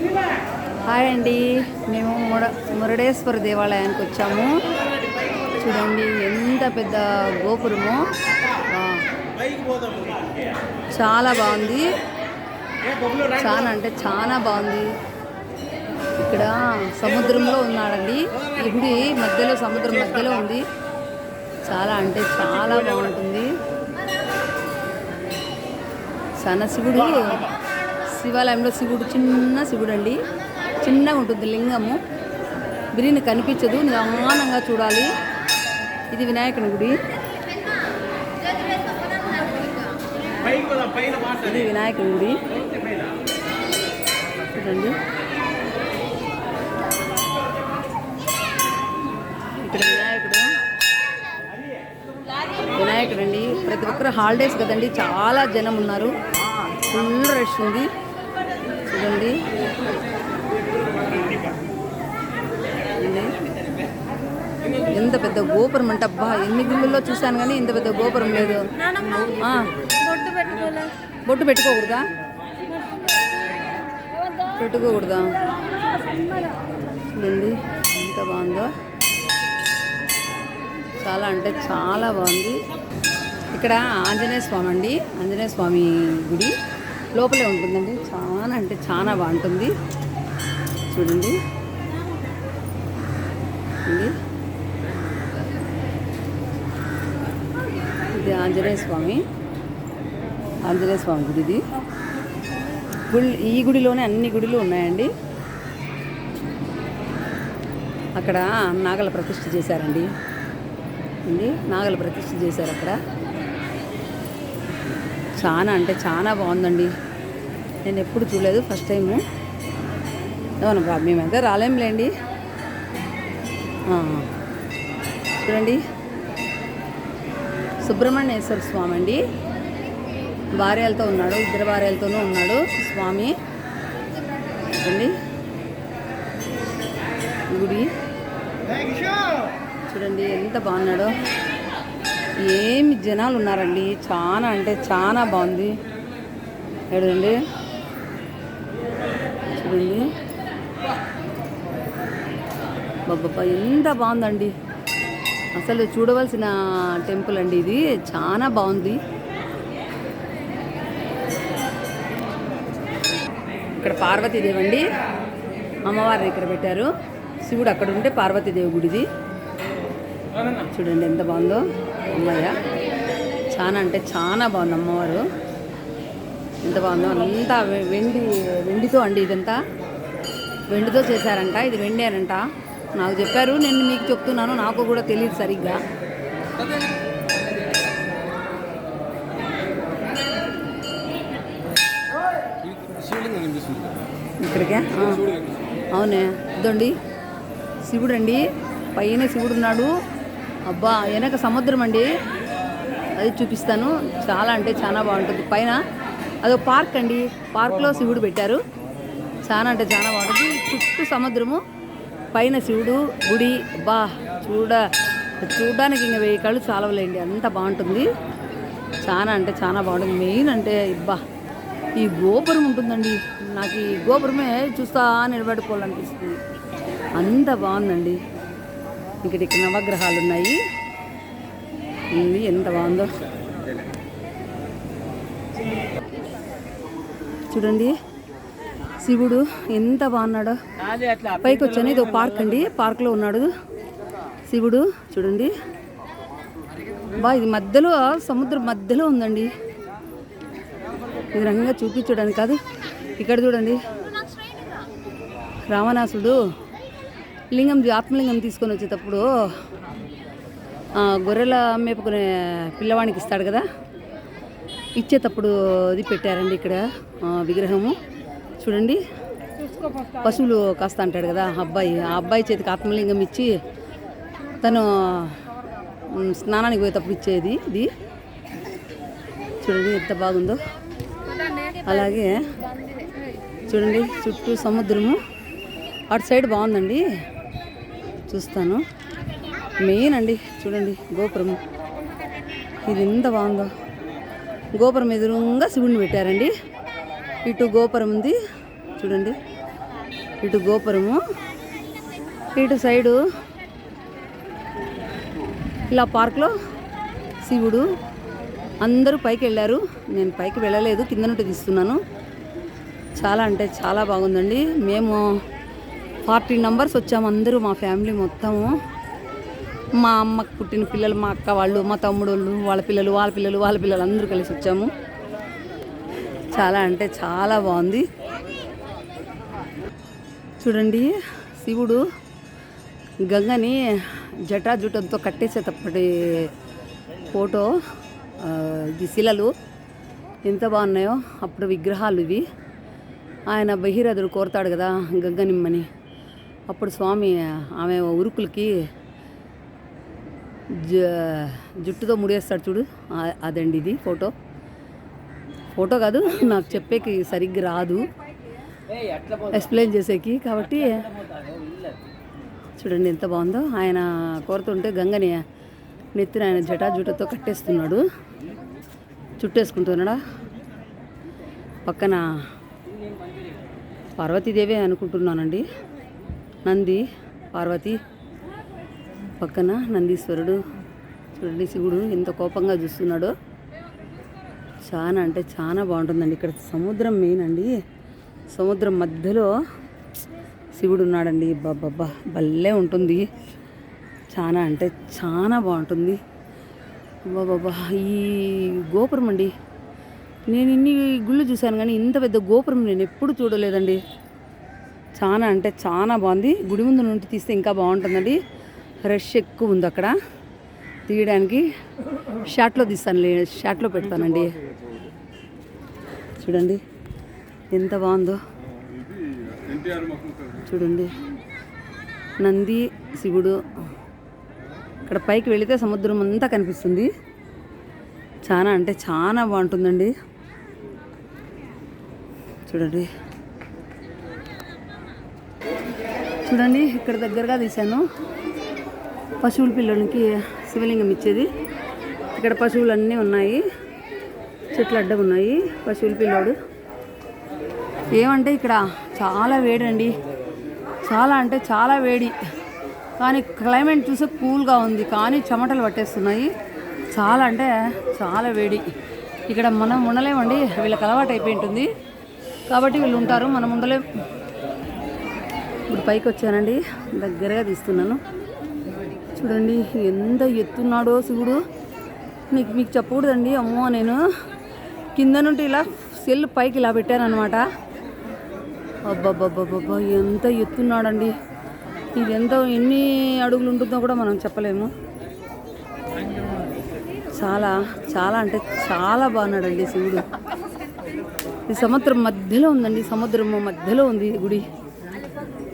Hi అండి. మేము ముర మురడేశ్వర దేవాలయానికి వచ్చాము. చూడండి ఎంత పెద్ద గోపురము. చాలా బాగుంది. చాలా అంటే చాలా బాగుంది. ఇక్కడ సముద్రంలో ఉన్నాడండి. ఇది మధ్యలో సముద్రం మధ్యలో ఉంది. చాలా అంటే చాలా బాగుంటుంది. సన్న శివాలయంలో శివుడు చిన్న శివుడు అండి చిన్నగా ఉంటుంది లింగము. బిర్యానీ కనిపించదు నిదానంగా చూడాలి. ఇది వినాయకుని గుడి. ఇది వినాయకుని గుడి. చూడండి. ఇక్కడ వినాయకుడు. వినాయకుడు అండి ప్రతి ఒక్కరు హాలిడేస్ కదండి చాలా జనం ఉన్నారు. ఫుల్ రష్ ఉంది. చూడండి. ఎంత పెద్ద గోపురం అంటే అబ్బా ఎన్ని గుళ్ళల్లో చూశాను కానీ ఇంత పెద్ద గోపురం లేదు. ఆ, బొట్టు పెట్టుకోలే బొట్టు పెట్టుకోకూడదా? పెట్టుకోకూడదా? చూడండి ఎంత బాగుందో. చాలా అంటే చాలా బాగుంది. ఇక్కడ ఆంజనేయ స్వామి అండి ఆంజనేయ స్వామి గుడి. లోపలే ఉంటుందండి. చాలా అంటే చాలా బాగుంటుంది. చూడండి. ఇది. ఆంజనేయ స్వామి. ఆంజనేయ స్వామి గుడి ఇది. గుడి ఈ గుడిలోనే అన్ని గుడిలు ఉన్నాయండి. అక్కడ నాగల ప్రతిష్ఠ చేశారండి. నాగల ప్రతిష్ఠ చేశారు అక్కడ. చాలా అంటే చాలా బాగుందండి. నేను ఎప్పుడు చూడలేదు ఫస్ట్ టైము. అవును బాబు మేమైతే రాలేంలేండి. చూడండి. సుబ్రహ్మణ్యేశ్వర స్వామి అండి. భార్యలతో ఉన్నాడు ఇద్దరు భార్యలతోనూ ఉన్నాడు స్వామి. చూడండి. గుడి. చూడండి ఎంత బాగున్నాడో. ఏమి జనాలు ఉన్నారండి. చాలా అంటే చాలా బాగుంది. చూడండి చూడండి. బాబా ఎంత బాగుందండి. అసలు చూడవలసిన టెంపుల్ అండి ఇది. చాలా బాగుంది. ఇక్కడ పార్వతీదేవి అండి. అమ్మవారిని ఇక్కడ పెట్టారు. శివుడు అక్కడ ఉంటే పార్వతీదేవి గుడిది. చూడండి ఎంత బాగుందో. అమ్మయ్య. చాలా అంటే చాలా బాగుంది అమ్మవారు. ఎంత బాగుందో అంతా వెండి వెండితో అండి ఇదంతా. వెండితో చేశారంట ఇది వెండారంట నాకు చెప్పారు నేను మీకు చెప్తున్నాను నాకు కూడా తెలియదు సరిగ్గా. ఇక్కడికే? అవునే. ఇదండి శివుడు అండి పైన శివుడు ఉన్నాడు అబ్బా వెనక సముద్రం అండి. అది చూపిస్తాను. చాలా అంటే చాలా బాగుంటుంది. పైన అదో పార్క్ అండి. పార్క్లో శివుడు పెట్టారు. చాలా అంటే చాలా బాగుంటుంది. చుట్టూ సముద్రము పైన శివుడు గుడి. అబ్బా చూడ చూడడానికి ఇంకా వెయ్యి కళ్ళు చాలవలేండి. అంత బాగుంటుంది. చాలా అంటే చాలా బాగుంటుంది. మెయిన్ అంటే ఇబ్బా ఈ గోపురం ఉంటుందండి. నాకు ఈ గోపురమే చూస్తా నిలబెట్టుకోవాలనిపిస్తుంది అంత బాగుందండి. ఇక్కడ ఇక్కడ నవగ్రహాలు ఉన్నాయి ఉంది ఎంత బాగుందో. చూడండి శివుడు ఎంత బాగున్నాడో. పైకి వచ్చాను ఇది ఒక పార్క్ అండి పార్క్లో ఉన్నాడు శివుడు చూడండి. బా ఇది మధ్యలో సముద్రం మధ్యలో ఉందండి. ఇది రంగంగా చూపించడానికి కాదు. ఇక్కడ చూడండి. రావణాసుడు లింగం ఆత్మలింగం తీసుకొని వచ్చేటప్పుడు గొర్రెల మేపుకునే పిల్లవానికి ఇస్తాడు కదా? ఇచ్చేటప్పుడు ఇది పెట్టారండి ఇక్కడ విగ్రహము. చూడండి. పశువులు కాస్త అంటాడు కదా ఆ అబ్బాయి. ఆ అబ్బాయి చేతికి ఆత్మలింగం ఇచ్చి తను స్నానానికి పోయేటప్పుడు ఇచ్చేది ఇది. చూడండి ఎంత బాగుందో. అలాగే చూడండి చుట్టూ సముద్రము. అటు సైడ్ బాగుందండి. చూస్తాను. మెయిన్ అండి చూడండి గోపురం. ఇది ఎంత బాగుందో. గోపురం ఎదురుగా శివుడిని పెట్టారండి. ఇటు గోపురం ఉంది చూడండి. ఇటు గోపురము. ఇటు సైడు ఇలా పార్క్లో శివుడు అందరూ పైకి వెళ్ళారు. నేను పైకి వెళ్ళలేదు కింద నుండి తీస్తున్నాను. చాలా అంటే చాలా బాగుందండి. మేము ఫార్టీ నంబర్స్ వచ్చాము అందరూ మా ఫ్యామిలీ మొత్తము. మా అమ్మకు పుట్టిన పిల్లలు మా అక్క వాళ్ళు మా తమ్ముడు వాళ్ళు వాళ్ళ పిల్లలు వాళ్ళ పిల్లలు వాళ్ళ పిల్లలు అందరూ కలిసి వచ్చాము. చాలా అంటే చాలా బాగుంది. చూడండి శివుడు గంగని జటాజుటంతో కట్టేసేటప్పటి ఫోటో ఇది శిలలు. ఎంత బాగున్నాయో అప్పుడు విగ్రహాలు ఇవి. ఆయన బహిరథుడు కోరతాడు కదా గంగనిమ్మని అప్పుడు స్వామి ఆమె ఉరుకులకి జ జుట్టుతో ముడేస్తాడు చూడు. అదండి ఇది ఫోటో. ఫోటో కాదు నాకు చెప్పేకి సరిగ్గా రాదు. ఎక్స్ప్లెయిన్ చేసేకి కాబట్టి చూడండి ఎంత బాగుందో. ఆయన కోరుతుంటే గంగని నెత్తిన ఆయన జటా జుటతో కట్టేస్తున్నాడు. చుట్టేసుకుంటున్నాడా? పక్కన పార్వతీదేవి అనుకుంటున్నానండి. నంది పార్వతి పక్కన నందీశ్వరుడు. చూడండి శివుడు ఎంత కోపంగా చూస్తున్నాడో. చాలా అంటే చాలా బాగుంటుందండి. ఇక్కడ సముద్రం మెయిన్ అండి. సముద్రం మధ్యలో శివుడు ఉన్నాడండి. బాబ్బా భలే ఉంటుంది. చాలా అంటే చాలా బాగుంటుంది. బాబా ఈ గోపురం అండి. నేను ఇన్ని గుళ్ళు చూశాను కానీ ఇంత పెద్ద గోపురం నేను ఎప్పుడు చూడలేదండి. చాలా అంటే చాలా బాగుంది. గుడి ముందు నుండి తీస్తే ఇంకా బాగుంటుందండి. రష్ ఎక్కువ ఉంది అక్కడ. తీయడానికి షాట్లో తీస్తాను షాట్లో పెడతానండి. చూడండి ఎంత బాగుందో. చూడండి నంది శివుడు. ఇక్కడ పైకి వెళితే సముద్రం అంతా కనిపిస్తుంది. చాలా అంటే చాలా బాగుంటుందండి. చూడండి. చూడండి ఇక్కడ దగ్గరగా తీశాను. పశువుల పిల్లలకి శివలింగం ఇచ్చేది. ఇక్కడ పశువులు అన్నీ ఉన్నాయి. చెట్లు అడ్డం ఉన్నాయి. పశువుల పిల్లోడు. ఏమంటే ఇక్కడ చాలా వేడండి. చాలా అంటే చాలా వేడి. కానీ క్లైమేట్ చూస్తే కూల్గా ఉంది. కానీ చెమటలు పట్టేస్తున్నాయి. చాలా అంటే చాలా వేడి. ఇక్కడ మనం ఉండలేమండి. వీళ్ళకి అలవాటు అయిపోయి ఉంటుంది. కాబట్టి వీళ్ళు ఉంటారు. మనం ఉండలేం. ఇప్పుడు పైకి వచ్చానండి. దగ్గరగా తీస్తున్నాను. చూడండి ఎంత ఎత్తున్నాడో శివుడు. నీకు మీకు చెప్పకూడదండి. అమ్మో నేను కింద నుండి ఇలా సెల్ పైకి ఇలా పెట్టాను అనమాట ఎంత ఎత్తున్నాడండి. ఇది ఎంత ఎన్ని అడుగులు ఉంటుందో కూడా మనం చెప్పలేము. చాలా చాలా అంటే చాలా బాగున్నాడండి శివుడు. ఈ సముద్రం మధ్యలో ఉందండి. సముద్రం మధ్యలో ఉంది ఈ గుడి.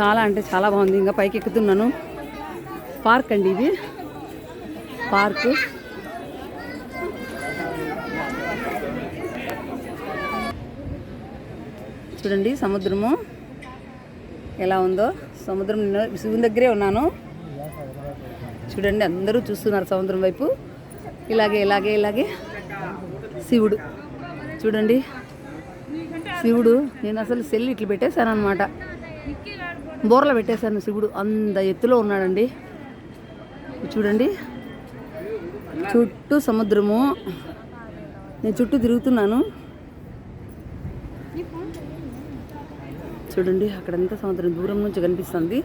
చాలా అంటే చాలా బాగుంది. ఇంకా పైకి ఎక్కుతున్నాను. పార్క్ అండి ఇది. పార్క్. చూడండి సముద్రము ఎలా ఉందో. సముద్రం నేను శివుని దగ్గరే ఉన్నాను. చూడండి అందరూ చూస్తున్నారు సముద్రం వైపు. ఇలాగే ఇలాగే ఇలాగే. శివుడు. చూడండి. శివుడు. నేను అసలు సెల్ ఇట్లు పెట్టేశాను అనమాట బోర్లో పెట్టేశాను శివుడు. అంత ఎత్తులో ఉన్నాడండి. చూడండి. చుట్టూ సముద్రము. నేను చుట్టూ తిరుగుతున్నాను. చూడండి అక్కడంతా సముద్రం దూరం నుంచి కనిపిస్తుంది.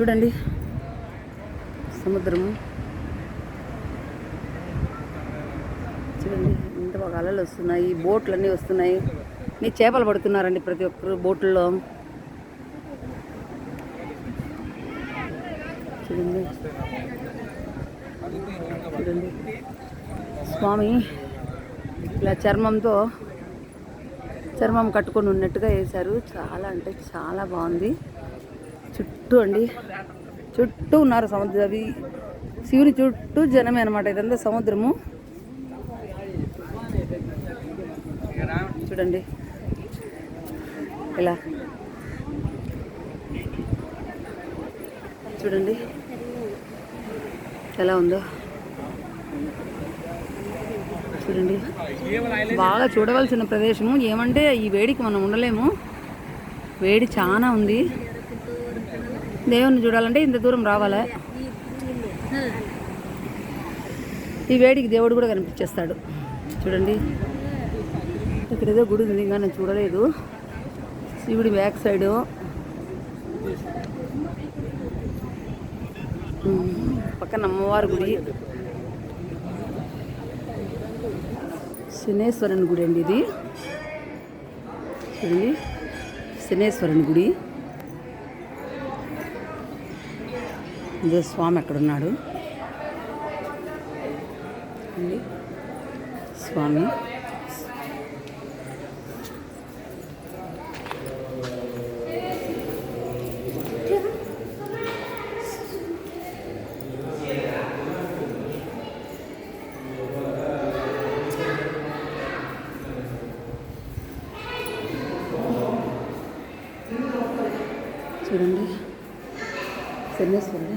చూడండి. సముద్రము. చూడండి. ఎంత బాగా అలలు వస్తున్నాయి బోట్లు అన్నీ వస్తున్నాయి. నీ చేపలు పడుతున్నారండి ప్రతి ఒక్కరు బోట్లలో. చూడండి. చూడండి. స్వామి ఇలా చర్మంతో చర్మం కట్టుకొని ఉన్నట్టుగా వేశారు. చాలా అంటే చాలా బాగుంది. చుట్టూ అండి చుట్టూ ఉన్నారు సముద్రం. అవి శివుని చుట్టూ జనమే అనమాట ఇదంతా సముద్రము. చూడండి. ఇలా. చూడండి. ఎలా ఉందో. చూడండి. బాగా చూడవలసిన ప్రదేశము. ఏమంటే ఈ వేడికి మనం ఉండలేము. వేడి చాలా ఉంది. దేవుణ్ణి చూడాలంటే ఇంత దూరం రావాలా? ఈ వేడికి దేవుడు కూడా కనిపించేస్తాడు. చూడండి. ఇక్కడ ఏదో గుడి ఉంది ఇంకా నేను చూడలేదు. శివుడి బ్యాక్ సైడు. పక్కన అమ్మవారి గుడి. శనేశ్వరుని గుడి అండి ఇది. చూడండి. శనేశ్వరుని గుడి. ఇదే స్వామి అక్కడ ఉన్నాడు అండి. స్వామి. చూడండి శనేశ్వరుడు